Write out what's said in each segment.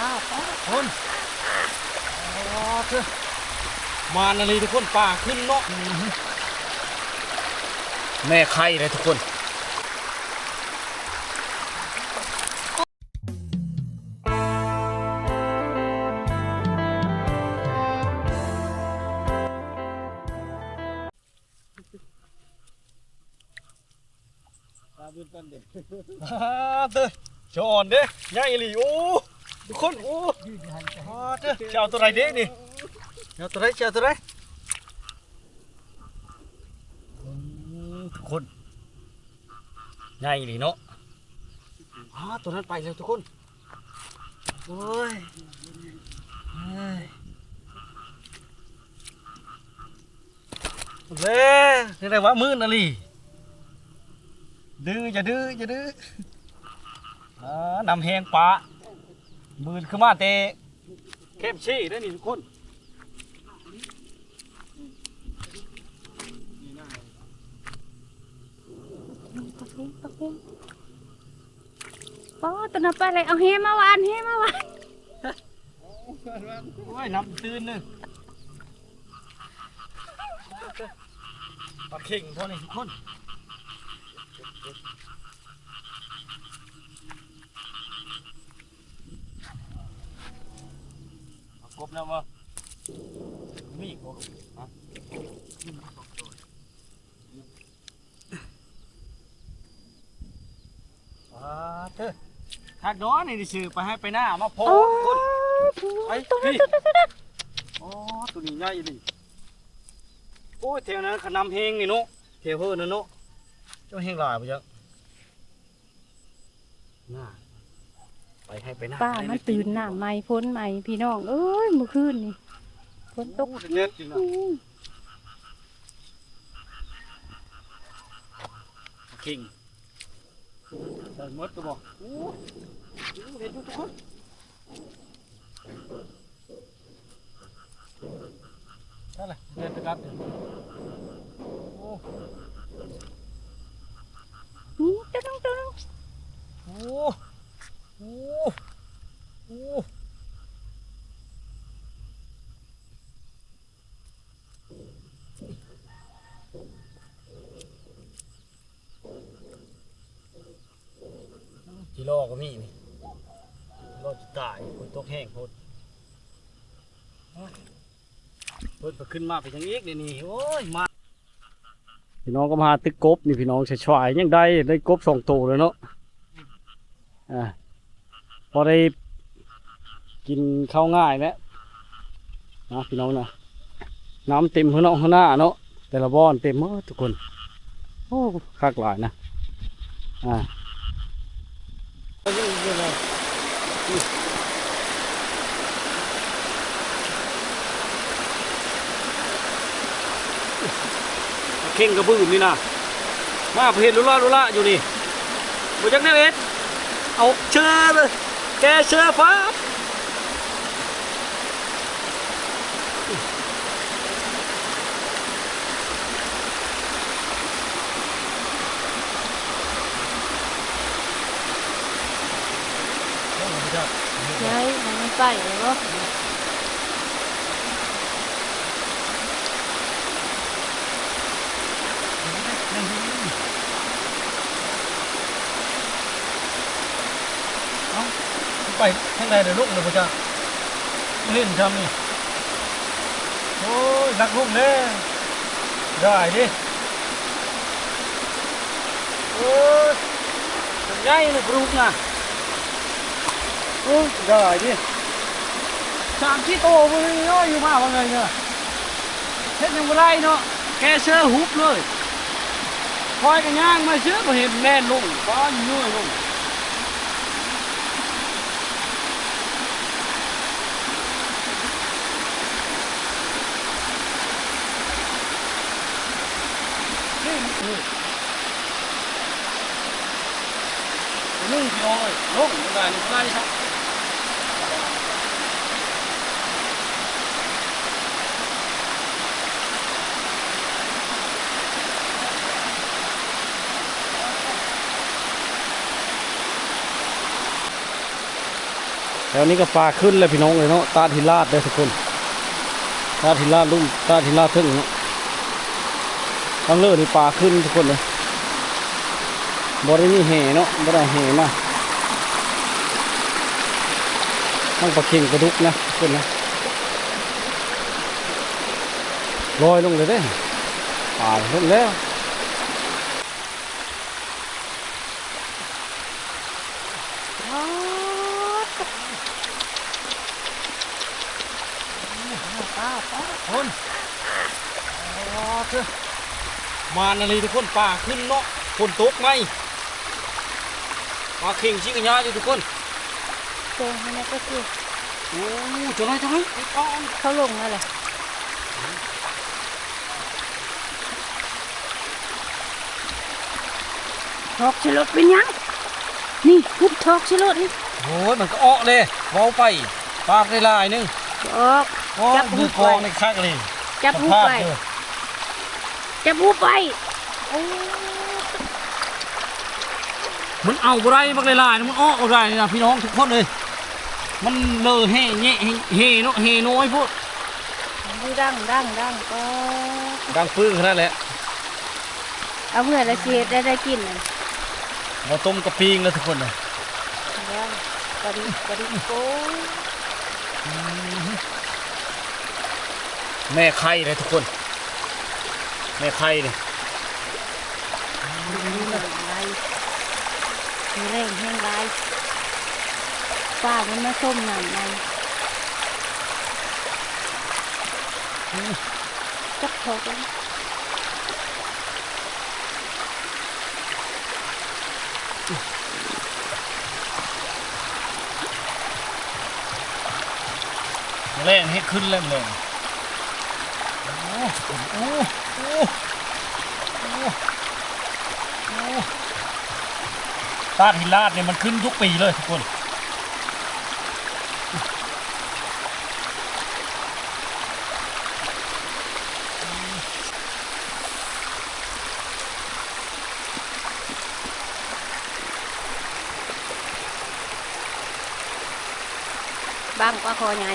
อ้าอ้าคนอ๋อเถอะมานาลีทุกคนป่าขึ้นเนาะแม่ไข่เลยทุกคนตาบุญตันเด็กฮ่าเด้อจอนเด้ใหญ่อีหลีโอ้ คนโอ้ฮ่าเด้อเจ้าตัวไรเด้นี่เจ้าตัวไรเจ้าตัวไรอืมทุกคนใหญ่อีหลีเนาะฮ่าตัวนั้นไปแล้วทุกคนโอ้ยเฮ้ยเล่นี่อะไรวะมืดนาลีดื้อจะดื้อจะดื้ออ่านำแหงปลา มืนขึ้นมาเตะเข้มชี้ได้อนี่ทุกคนปะเพ็งปะเพ็งปอตัวนั้นไปเลยเอาเฮมาวานเฮมาวานโอ้ยนำตื่นนึงปลาเข่งพอนี่ทุกคนเอา กบแล้วมามีอีกบ่ฮะอ่าเถอะทักดอนนี่ดิชื่อไปให้ไปหน้ามาโพโอ้ทุกคนไปไปพี่อ๋อตัวนี้ใหญ่ดิโอ้ยแถวนั้นขนำเฮงนี่เนาะแถวเพิ่นนั่นเนาะเจ้าเฮงหลายบ่จังน่า ไปให้ไปหน้าป้ามันตื่นหน้าใหม่พ้นใหม่พี่น้องเอ้ยเมื่อคืนนี่ฝนตตกกเด็ดจริงนะอืมคิงใส่หมดก็บอกโอ้เห็นทุกคนนั่นแหละเดินไปครับโอ้นี่เจ้าน้องเจ้าน้องโอ้ โอ้โอ้จิโร่ก็มีนี่จิโร่จะตายฝนตกแห้งพดโอ้ยเพิ่นไปขึ้นมาไปทางอีกเดี๋ยนี้โอ้ยมาพี่น้องก็มาตึกกบนี่พี่น้องชายๆยังได้ได้กบสองตัวเลยเนาะอ่า พอได้กินข้าวง่ายแล้วนะพี่น้องนะน้ำเต็มข้างนอกข้างหน้าเนาะแต่ละบ้อนเต็มหมดทุกคนโอ้คักหลายนะอ่าเข่งกระบือนี่นะมาเพจลุล่าลุล่าอยู่นี่บจักแน่เอ็ดเอาเชื่อเลย แกเชื่อฟ้า Dạ. ยายมัน ไปข้างในเดี๋ยวลุกเลยพ่อจ้าเล่นทำนี่โอ้ยนักลุกแน่ได้ดิโอ้ยใหญ่เลยกรุกนะโอ้ยได้ดิสามที่โตไปเลยเนาะอยู่มาว่าไงเนี่ยเฮ็ดยังบ่ได้เนาะแกเชื่อฮุบเลยคอยกันย่างมาเชื่อบ่เห็นแม่นลงก้อนยั่วลง นี่นี่นี่พี่น้องเอ้ยลงได้ลงได้ครับแถวนี้ก็ปลาขึ้นเลยพี่น้องเลยเนาะตาทิราชเด้อทุกคนตาทิราชลุ่มตาทิราชทึ่งเนาะ ทั้งเลือนี่ปลาขึ้นทุกคนเลยบ่ได้มีแห่เนาะบ่ได้แห่มาทั้งปลาเข่งกระดุกนะทุกคนนะลอยลงเลยเด้ป่าเพิ่นแล้ว อ๋อ คนอ๋อเถอะ มานาลีทุกคนป่าขึ้นเนาะคนตกไหมปลาเข่งชิกะยาอยู่ทุกคนเจอให้นะก็คือโอ้จะไรจะไรไอ้ก้อนเขาลงอะไรทอกฉลดเป็นยังนี่พุบทอกฉลดนี่โอ้ยมันก็อ้อเลยเว้าไปปากได้ลายหนึงออกโอ้จับมืหูอไปกองในคักเลยจับหูสภาพไป เด้อจับหูไปโอ้มันเอาบ่ได้บักได้ลายนะมันอ้อบ่ได้นะพี่น้องทุกคนเลย มันเลอะแห่แง่เฮเนาะเฮน้อยพูดยดังดังดังก็ดังปื้งขนาดแหละเอาเมื่อละเสียได้ได้กินน่ะมาต้มกะปิงแล้วทุกคนเลยแล้วกระดิกกระดิกโอ้ยแม่ไข่เลยทุกคน แม่ไข่เนี่ยมีแรงไรมีแรงแห้งไรป้ามันมาส้มหน้ำในจับทอกแล้วแรงให้ขึ้นเริ่มแรงโอ้โหโอ้โหโอ้โหโอ้โห ตาดหินลาดเนี่ยมันขึ้นทุกปีเลยทุกคนบ้างก็คอใหญ่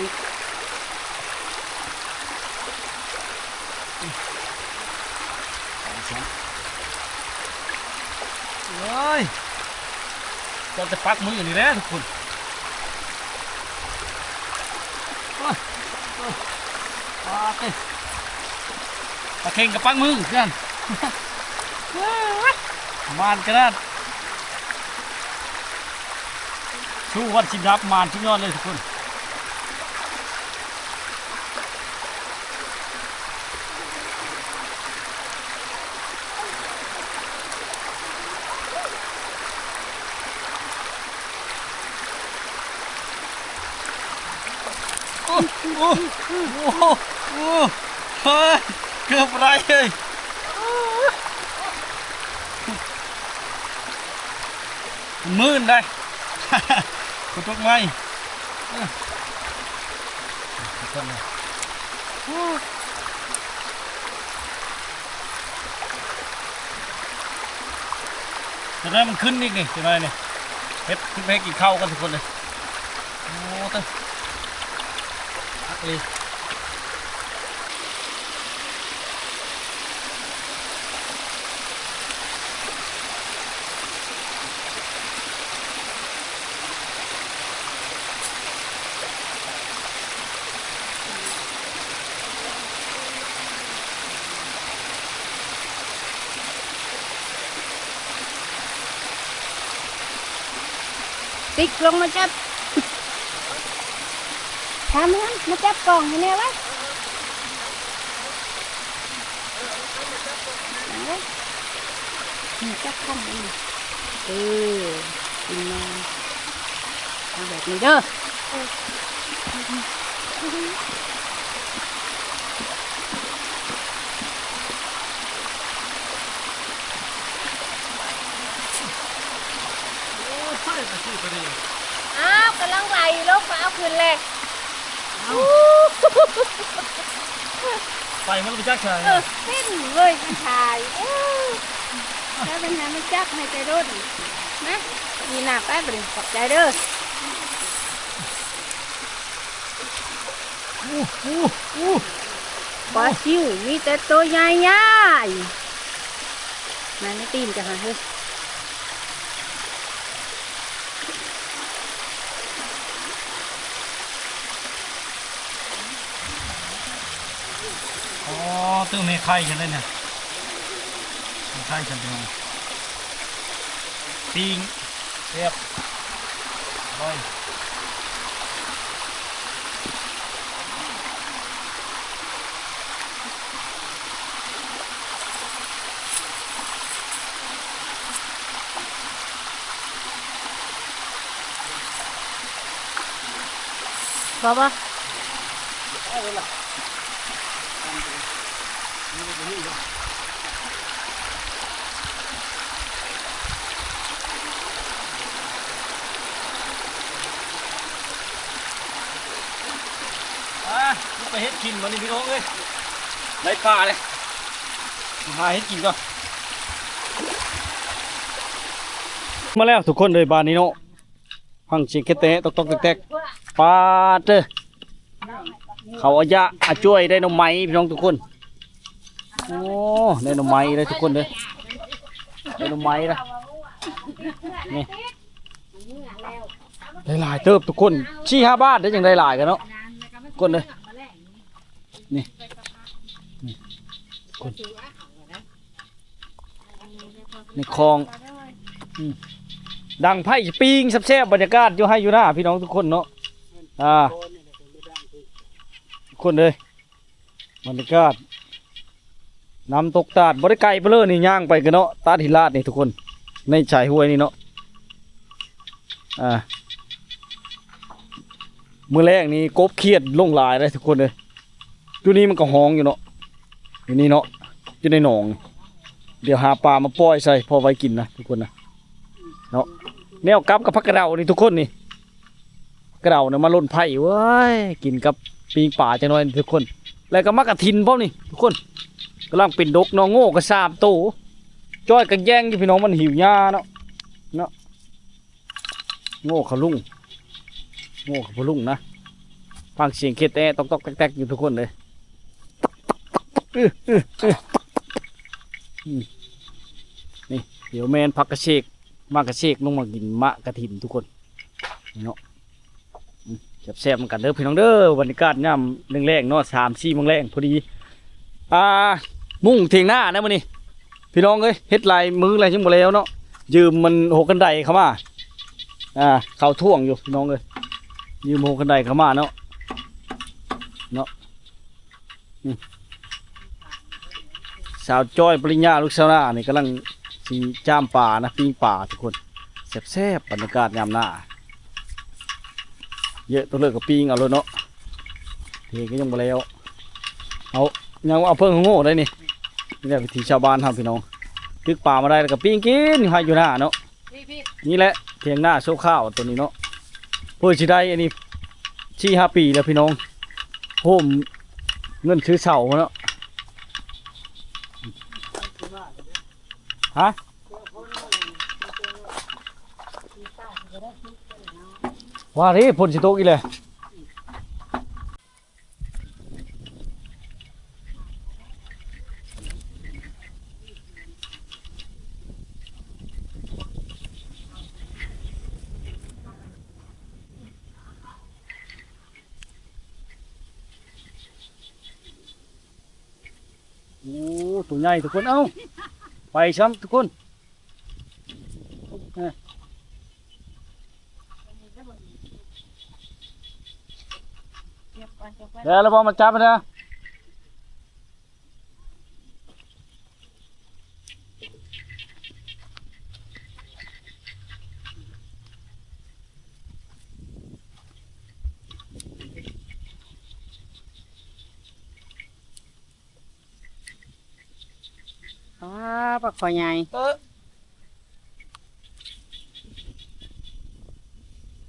เฮ้ย จะจะปักมืออยู่นี่แหละทุกคนโอ้ยโอ้ยปักเลยตะเข่งกับปักมือเพื่อนมานกระดานชูวัดชินรับมานชิ้นยอดเลยทุกคน โอ้โอ้โอ้โอ้เฮ้ยเกือบไรเลยมื่นได้คุณตกไหมต้นเลยจะได้มันขึ้นอีกนี่จะได้เนี่ยเฮ็ดขึ้นไปให้กินข้าวกันทุกคนเลย โอ้ตึ้ง อักลีติ๊กลงมาจับ ทำมันมาจับกล่องให้แน่ไว้เอาไว้นี่จับขั้นมันเออกินมาเอาแบบนี้เด้ออ้าวกำลังไหลลงมาเอาคืนเลย ไปมันก็ไปจักชายเออเต้นเลยมันชายแล้วเป็นไงมันจักในใจรุ่นนะดีหนักแป๊บเดียวขอบใจเด้ออู้อู้อู้ปลาชิวมีแต่ตัวใหญ่ๆมันไม่ตีนจะหาเฮ้ย ตื้อเมไข่ฉันเลยเนี่ยเมไข่ฉันเป็นไงปิงเรียบร้อยพอปะ อะนี่ ไปเฮ็ดกินวันนี้พี่น้องเอ้ยไล่ปลาเลยมาเฮ็ดกินก่อนมาแล้วทุกคนเลยบานนี้เนาะฟังเสียงแค่เตะตอกตอกแตกๆปลาเด้อเขาอายะอาช่วยได้หนมไม้พี่น้องทุกคนโอ้ได้หนมไม้เลยทุกคนเลยได้หนมไม้ละนี่ได้หลายเติบทุกคนชี้ห้าบาทได้ยังได้หลายกันเนาะกดเลย นี่นี่กดในคลองอดังไพ่ปิงแซ่บๆบรรยากาศอยู่ให้อยู่หน้าพี่น้องทุกคนเนาะอ่าทุกคนเลยบรรยากาศน้ำตกตาดบริไกลไปเลยนี่ย่างไปกันเนาะตาดหินลาดนี่ทุกคน ในชายห้วยนี่เนาะอ่ามือแรกนี่กบเครียดลงลายเลยทุกคนเลย ตัวนี้มันก็ห้องอยู่เนาะอยู่นี่เนาะอยู่ในหนอง เดี๋ยวหาปลามาปล่อยใส่พอไว้กินนะทุกคนนะเนาะแนวกับกับพักกระเดานี่ทุกคนนี่กระเดาเนี่ยมาล่นไผ่เว้ยกินกับปีงป่าจะน้อยนี่ทุกคน แล้วก็มักกะทินพร้อมนี่ทุกคนกำลังเป็นดกน้องโง่ก็สามโตวจ้อยกันแย่งอยู่พี่น้องมันหิวหญ้าเนาะเนาะโง่ขลุ่งโง่กับพลุงนะฟังเสียงเคแตะตอกตอกแตกๆอยู่ทุกคนเลย นี่ เดี๋ยวแมนพักกระเชกมากระเชกลงมากินมะกระถินทุกคนเนาะอืมแซ่บๆเหมือนกันเด้อพี่น้องเด้อบรรยากาศย่ำแรงเนาะสามสี่โมงแรงพอดี อ่า มุ่งเทียงหน้านะมันนี่พี่น้องเอ้ยเฮ็ดลายมืออะไรชิมหมดแล้วเนาะยืมมันหกกันไดเข้ามาอ่าเขาท่วงอยู่พี่น้องเอ้ยยืมโฮกันไดเข้ามาเนาะเนาะอืม สาวจ้อยปริญญาลูกสาวนานี่กำลังสีจ้ามป่านะปิ้งป่าทุกคนแซ่บๆบรรยากาศยามหน้า เยอะตัวเลือกกับปิ้งเอาเลยเนาะเทก็ยังมาแล้วเอายังเอาเพิ่งโง่ได้นี่นี่แหละวิธีชาวบ้านทำพี่น้องตึกป่ามาได้แล้วก็ปิ้งกินให้อยู่หน้าเนาะนี่แหละเทียงหน้าโชว์ข้าวตัวนี้เนาะเพื่อสิได้อันนี้ชี่ห้าปีแล้วพี่น้องโฮมเงินซื้อเสาเนาะ ฮะว่าดิผลสิโตกอีเลยโอ้ตัวใหญ่ทุกคนเอ้า ไปช้ำทุกคนเอ้ยแล้วเราพอมาจับมันนะ อ๋อ ปลาคอใหญ่เออ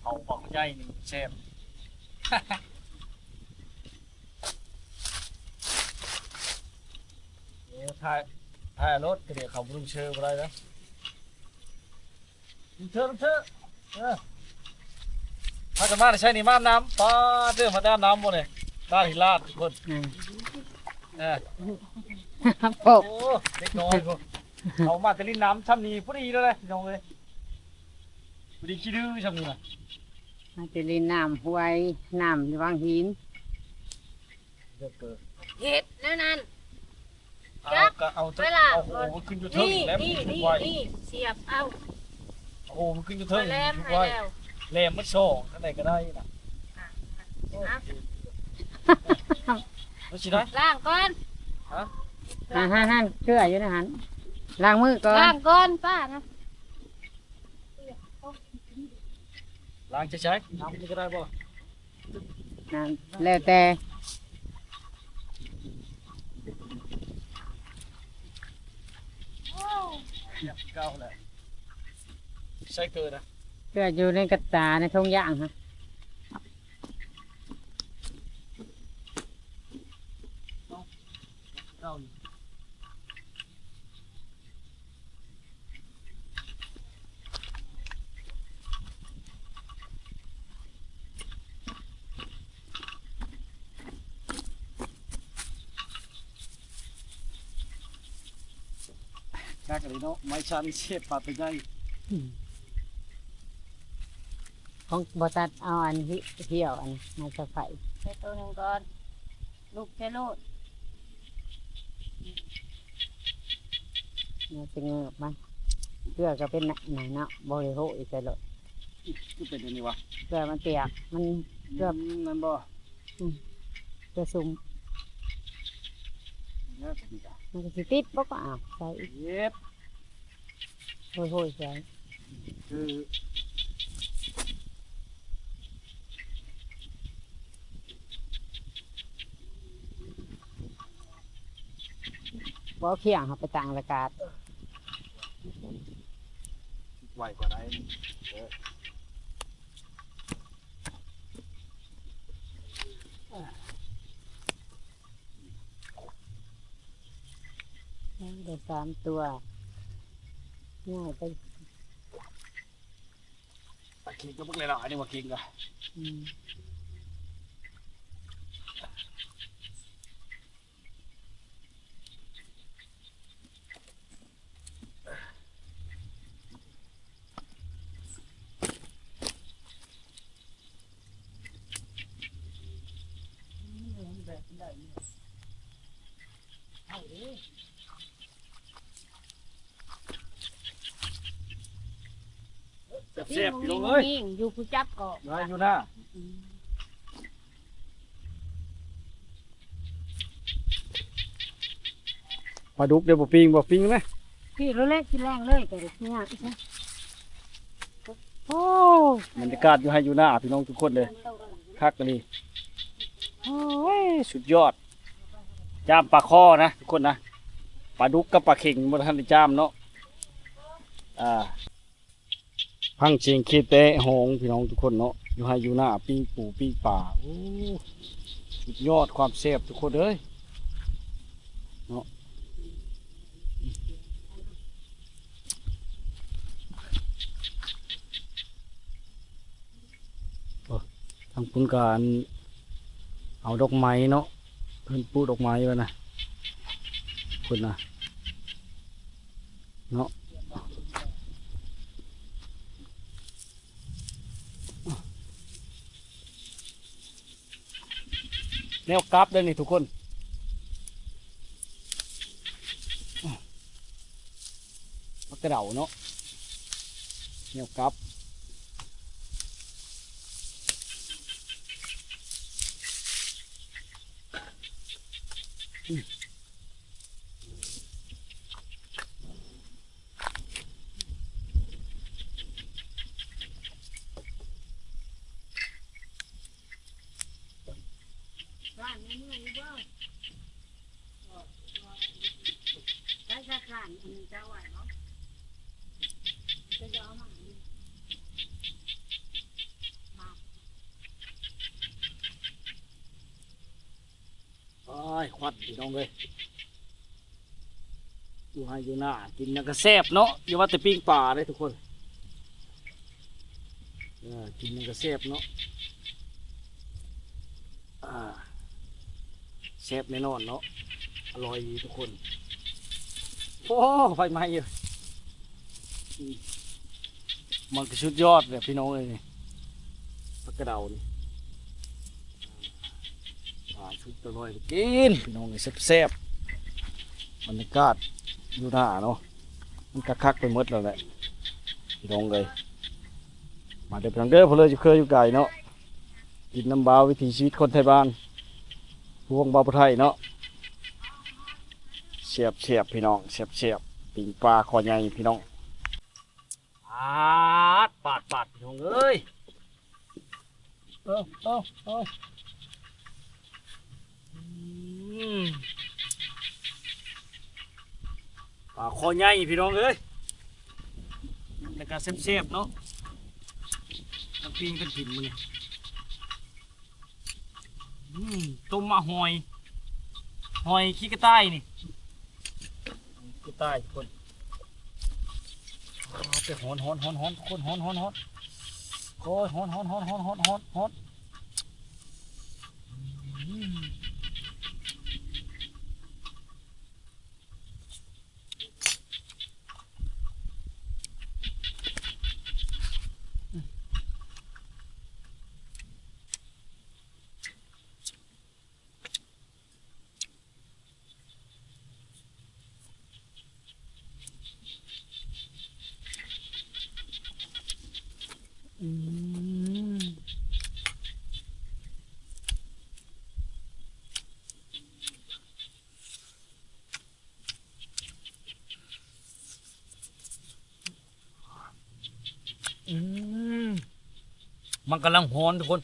เอาบอกใหญ่นี่เชฟเดี๋ยวถ่ายถ่ายรถก็เดี๋ยวเขาลุงเชิญอะไรนะลุงเชิญลุงเชิญเออพากันมาใช่นี่มาอาบน้ำป้าเด้อมาอาบน้ำบ่เนี่ยลาดหิลาดทุกคนอ่าเออ โอ้โอ้เด็กน้อยพวก เอามาแตะลินน้ำช่ำนี้พอดีแล้วเลยพี่น้องเลยพอดีขี้ดื้อช่ำนี้น่ะมาจะเล่นน้ำห้วยน้ำที่วางหินเดี๋ยวเปิดเห็ดนั่นนั่น เอาก็เอาจะเวลา เอาโอ้โหมันขึ้นอยู่เทิงนี่แล้วมันนี่ขึ้นนี่ไว้นี่เสียบเอาโอ้โหมันขึ้นอยู่เทิงมาแลมขึ้นให้ไว้แล้วแลมมันช่องข้างในก็ได้น่ะอะแล้วสิได้ล้างก่อน อ่าฮั่นฮั่นเชื่ออยู่นะฮัน ล้างมือก่อนล้างก่อนป้านะล้างใช้ๆน้ำมันก็ได้บ่นั่นแล้วแต่เก้าแหละใช้เกินนะเชื่ออยู่ในกระตาในทงย่างฮะ นักเลยเนาะไม้ชันเสียบปาดไปได้ของบตัดเอาอันที่เที่ยวอันมาจะไฟใส่ตัวหนึ่งก่อน ลูกใส่โลดมาจะเงือบมันเพื่อก็เป็นหนังเนาะบริโภคอีกแต่เลยก็เป็นอย่างนี้วะเพื่อมันเปียกมันเกือบมนั่นบ่เพื่อซุ่มเนี่ยเป็นจ้ะ มันก็สิติดบ่ก็อ้าวใส่อีกเย็บโอ้ยๆใส่คือบ่เอาเขียงเขาไปต่างอากาศ ไหวกว่าได้เดี๋ยว สามตัวง่ายไปไปกินก็พวกเลยเนาะอันนี้ว่ากินกันอืม งเอ้ยยิงอยู่ผู้จับเกาะได้อยู่หน้าปลาดุกเดี๋ยวบ่ปิ้งบ่ปิ้งไหมพี่รู้เล็กที่แรงเลยแต่เด็กเนี่ยโอ้บรรยากาศอยู่ให้อยู่หน้าพี่น้องทุกคนเลยคักกันดีโอ้ยสุดยอดจามปลาคอนะทุกคนนะปลาดุกกับปลาเข่งบนทันได้จามเนาะอ่า พังเชียงคีเตะหงพี่น้องทุกคนเนาะอยู่ให้อยู่หน้าปิ้งปูปิ้งป่าโอ้สุดยอดความเซฟทุกคนเอ้ยเนาะทางคุณการเอาดอกไม้เนาะเพิ่อนปูดอกไม้ไว้นะคุณนะเนาะ แนวกราฟได้นี่ทุกคนมักกระเดาเนาะแนวกราฟ ร้านนี้ไม่รู้ใช้สักร้านอันนี้จะไหวเนาะจะยอมมั้ง โอ้ยควัดพี่ น้องเลยอยู่ให้อยู่หน้ากินนังกระแซบเนาะอย่าว่าแต่ปิ้งปลาเลยทุกคนกินนังกระแซบเนาะอ่าแซ่บแน่นอนเนาะอร่อยทุกคนโอ้ไฟไหม้อยู่อืมมันก็ชุดยอดเลยพี่น้องเลยนี่ผักกระเดานี่ อ่าชุดตัวน้อยก็กินพี่น้องเลยแซ่บๆบรรยากาศอยู่หน้าเนาะมันคักๆไปหมดแล้วแหละพี่น้องเลยมาเดี๋ยวพี่น้องเด้อเพนเลยจะเคยอยู่ไกลเนาะกินน้ำบาววิถีชีวิตคนไทยบ้านพวงบาวพุไทยเนาะเสียบเสียบพี่น้องเสียบเสียบปิงปลาคอใหญ่พี่น้องปาดปาดปาดพี่น้องเอ้ยเออเออเอออืม ปลาคอใหญ่พี่น้องเอ้ยแล้วก็เสียบเสียบเนาะน้ำปิ้งกันถิ่นมือนี่อืมต้มมาหอย หอยขี้กระต่ายนี่กูตายทุกคนเอาไปหอนหอนหอนหอนทุกคนหอนหอนหอนโอ้ยหอนหอนหอนหอนหอนหอนหอนอืมอืมอืม มันกำลังหอนทุกคน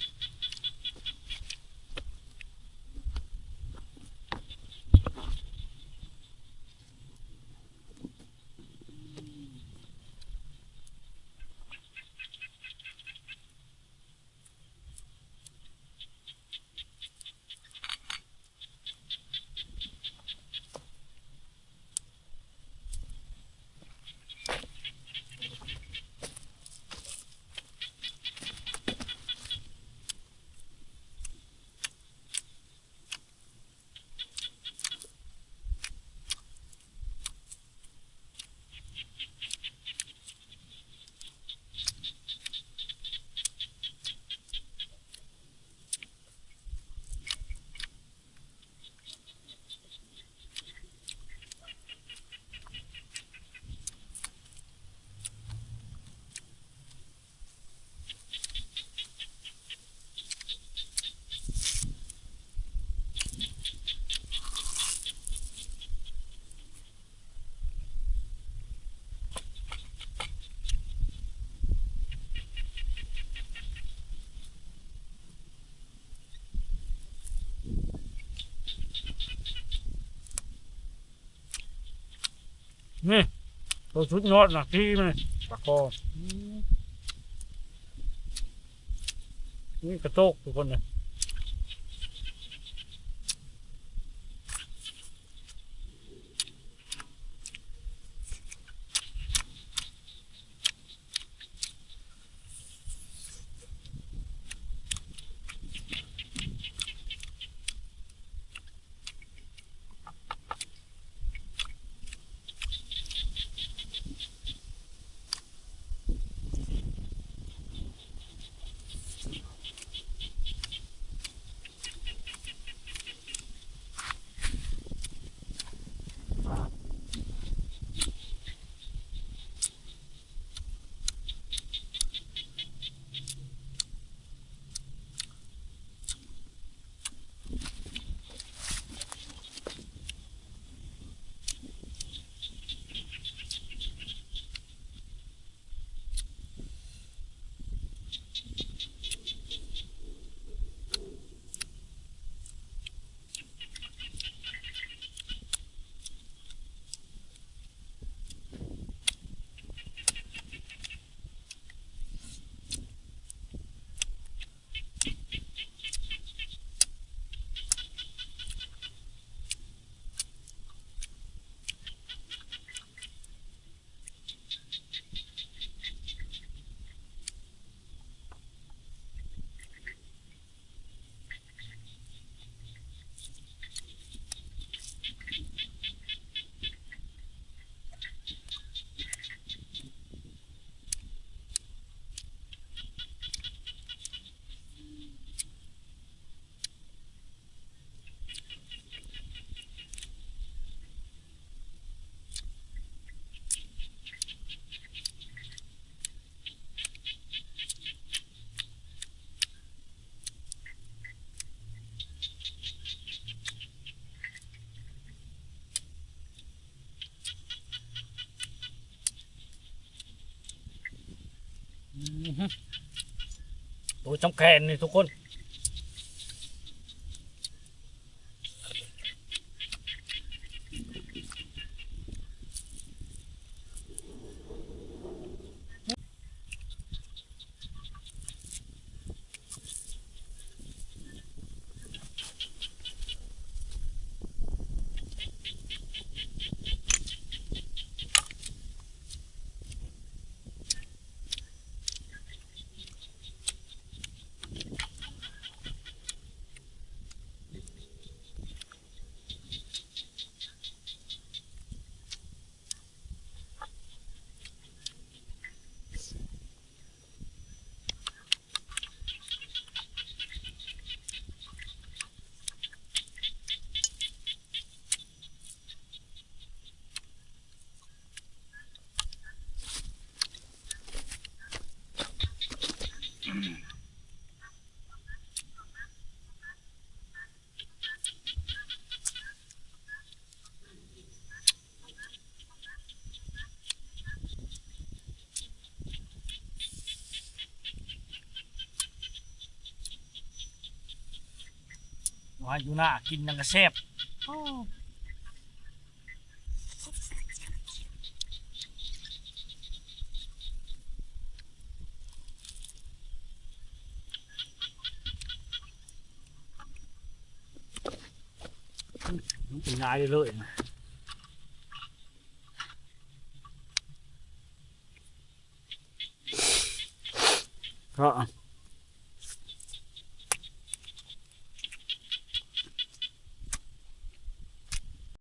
นี่ตัวชุดยอดหนักที่เลยปากคออืมนี่กระโตกทุกคนเลย ตัวจำแขนนี่ทุกคน ว่าอยู่หน้ากินนังกระแซบโอ้มันเป็นง่ายเลยนะ